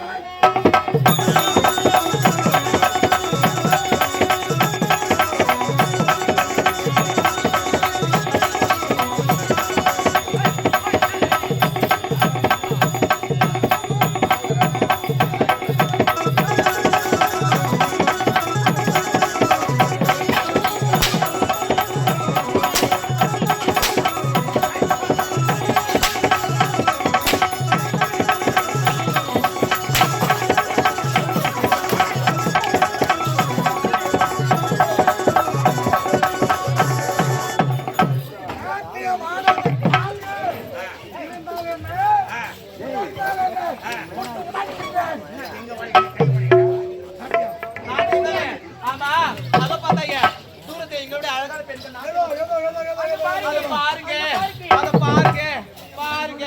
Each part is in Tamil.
Bye. அத பாருங்க பாருங்க.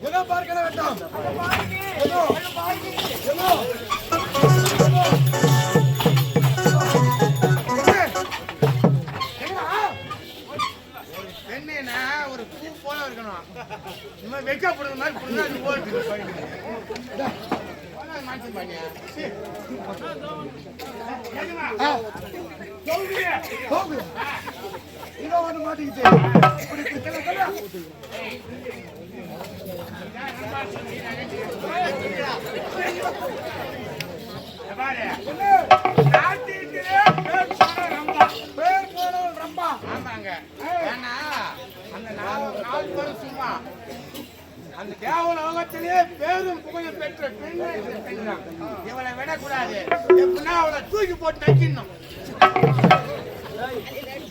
என்ன பாருங்க வேண்டாம் பாருங்க என்ன பாருங்க என்ன நம்ம வெக்க போடுற மாதிரி புண்ணா நீ போட்டு பண்ணியா இதோ வந்து மாட்டிக்கிச்சு பேர் போனவன் ரம்பா ஆமாங்க ஏன்னா அந்த நாலு நாலு வருஷமா அந்த தேவன உலகத்திலேயே பேரும் புகழ் பெற்ற பெண் இவளை விடக்கூடாது. எப்படின்னா அவளை தூக்கி போட்டு நக்கிடணும்.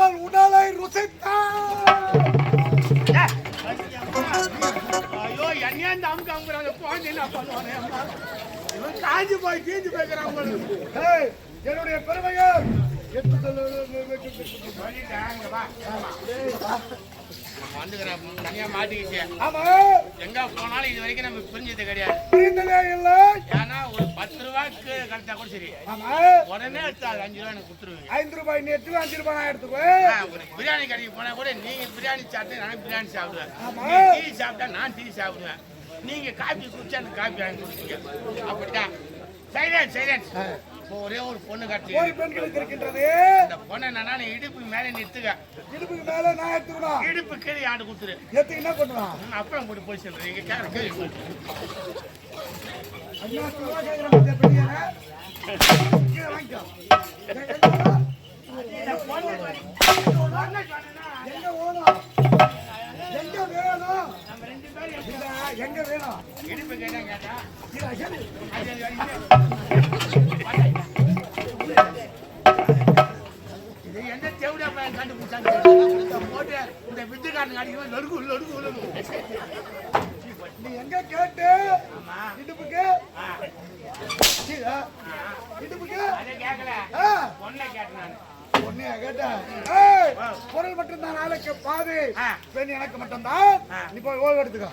அவள் உடலை ருசித்தான் ஐயோ என்னையா இந்த அமுக்கு அமுக்குறாங்க குழந்தை என்ன பண்ணுவானே அம்மா இவன் காஞ்சி போய் கீஞ்சு போய்க்கிறான் என்னுடைய பெருமையை எட்டு சொல்லு வந்துக்கிறேன் தனியா மாட்டிக்கிச்சு ஆமா. எங்க போனாலும் இது வரைக்கும் நம்ம பிரிஞ்சது கிடையாது புரிந்ததே இல்லை ஏன்னா ஒரு பத்து ரூபாய்க்கு கிடைச்சா கூட சரி ஆமா உடனே எடுத்து அது அஞ்சு ரூபாய் எனக்கு கொடுத்துருவீங்க ஐந்து ரூபாய் நேற்று அஞ்சு ரூபாய் நான் எடுத்துக்குவேன் ஒரு பிரியாணி கடைக்கு போனா கூட நீங்க பிரியாணி சாப்பிட்டு நான் பிரியாணி சாப்பிடுவேன் டீ சாப்பிட்டா நான் டீ சாப்பிடுவேன் நீங்க காபி குடிச்சா எனக்கு காபி வாங்கி குடிப்பீங்க அப்படிதான் சைலன்ஸ் சைலன்ஸ் ஒரே ஒரு பொண்ணு காட்டி. ஒரு பெண்களுக்கு இருக்கின்றது அந்த பொண்ணை என்னன்னா நீ இடுப்பு மேலே நிறுத்துக்க இடுப்புக்கு மேல நான் எடுத்துக்கணும்? இடுப்பு கீழே ஆண்டு கொடுத்துரு எடுத்து என்ன பண்ணுவான் அப்புறம் போட்டு போய் சொல்றேன் பத்தியா பெரியாரா? கீழே இந்த எங்க ஓணும் எங்க வேணும்? எங்க வேணும்? இடுப்பு கேட்டா. கேட்டா எங்க கேட்டு. இடுப்புக்கு. இடுப்புக்கு. அதை கேட்கல ஆ, பொண்ணை கேட்டேன் பொருள் மட்டும்தான் நாளைக்கு பாதி. பெண் எனக்கு மட்டும்தான். நீ போய் ஓய்வு எடுத்துக்கோ.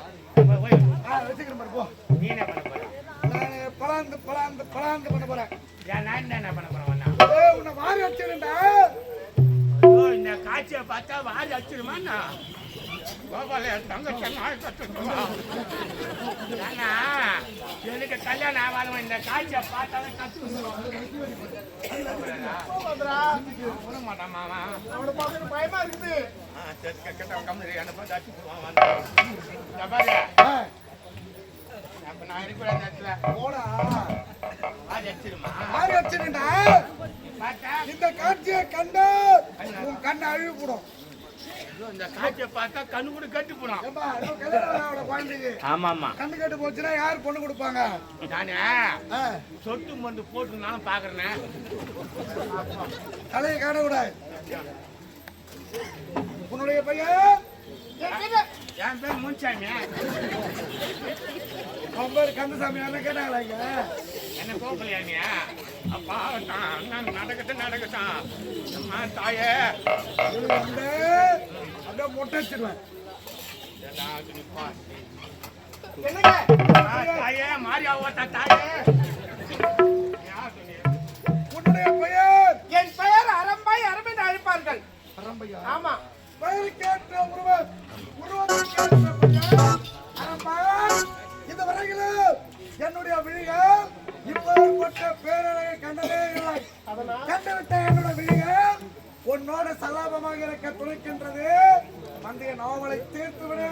வச்சுக்கிறேன் போ. பலாந்து பலாந்து பலாந்து பண்ண போறேன். உன்னை வாரி வச்சிருந்தா இந்த காட்சியை பார்த்தா வாரி அடிச்சிருமா கோபால தங்கச்சி நாய் ஏன்னா, எனக்கு கல்யாணம் ஆகாதவன் இந்த காட்சியை பார்த்தாவே கத்து விட மாட்டான் மாமா. அவனை பார்க்கறது பயமா இருக்குது. சரி, கெட்ட கம்பெனி என்ன பார்த்து அடிச்சு போடுவான் அப்ப நான் இருக்கிற இந்த போடா. அடிச்சிருமா? பார்த்தா? காட்சியை கண்டு உன் கண்ணை அழுவி போடும் ஐயோ, இந்த காட்சியை பார்த்தா கண்ணு கூட கட்டி அவளை குழந்தைக்கு ஆமா ஆமா கண்ணு கட்டு போச்சுன்னா யார் பொண்ணு கொடுப்பாங்க? நானே ஆ, சொட்டு மருந்து போட்டு நானும் பாக்குறேனே தலையை காணக்கூடாது. உன்னுடைய பையன்? என் பேர் முன்சாமி. அவன் பேர் கந்தசாமி என்ன கேட்டாங்களா இங்க? என்ன கோபலையா நீ? அப்பா நான் நடக்கட்டும் நடக்கட்டும். தாயே. அப்படியே மொட்டை வச்சிருவேன் தாயே மாரியா ஓட்டா தாயே? யார் சொன்னீங்க? உன்னுடைய பெயர்? என் பெயர் நாவலை தீர்த்து விடு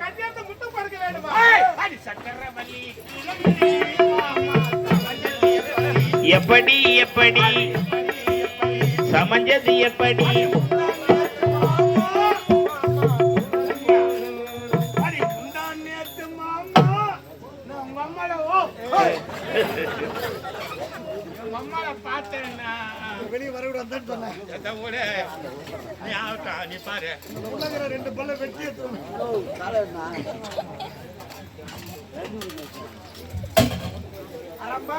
கல்யாணத்தை கொடுக்க வேண்டுமா? எப்படி, எப்படி? சமஞ்சது எப்படி? அடி குண்டா நேத்து மாமா அம்மால பார்த்தேன்னா. வெளியே சொன்னேன். எதை விட நீ ஆகட்டும் நீ பாரு. உள்ளங்கிற ரெண்டு பல்ல வெட்டி எடுத்துருவேன் அரம்பா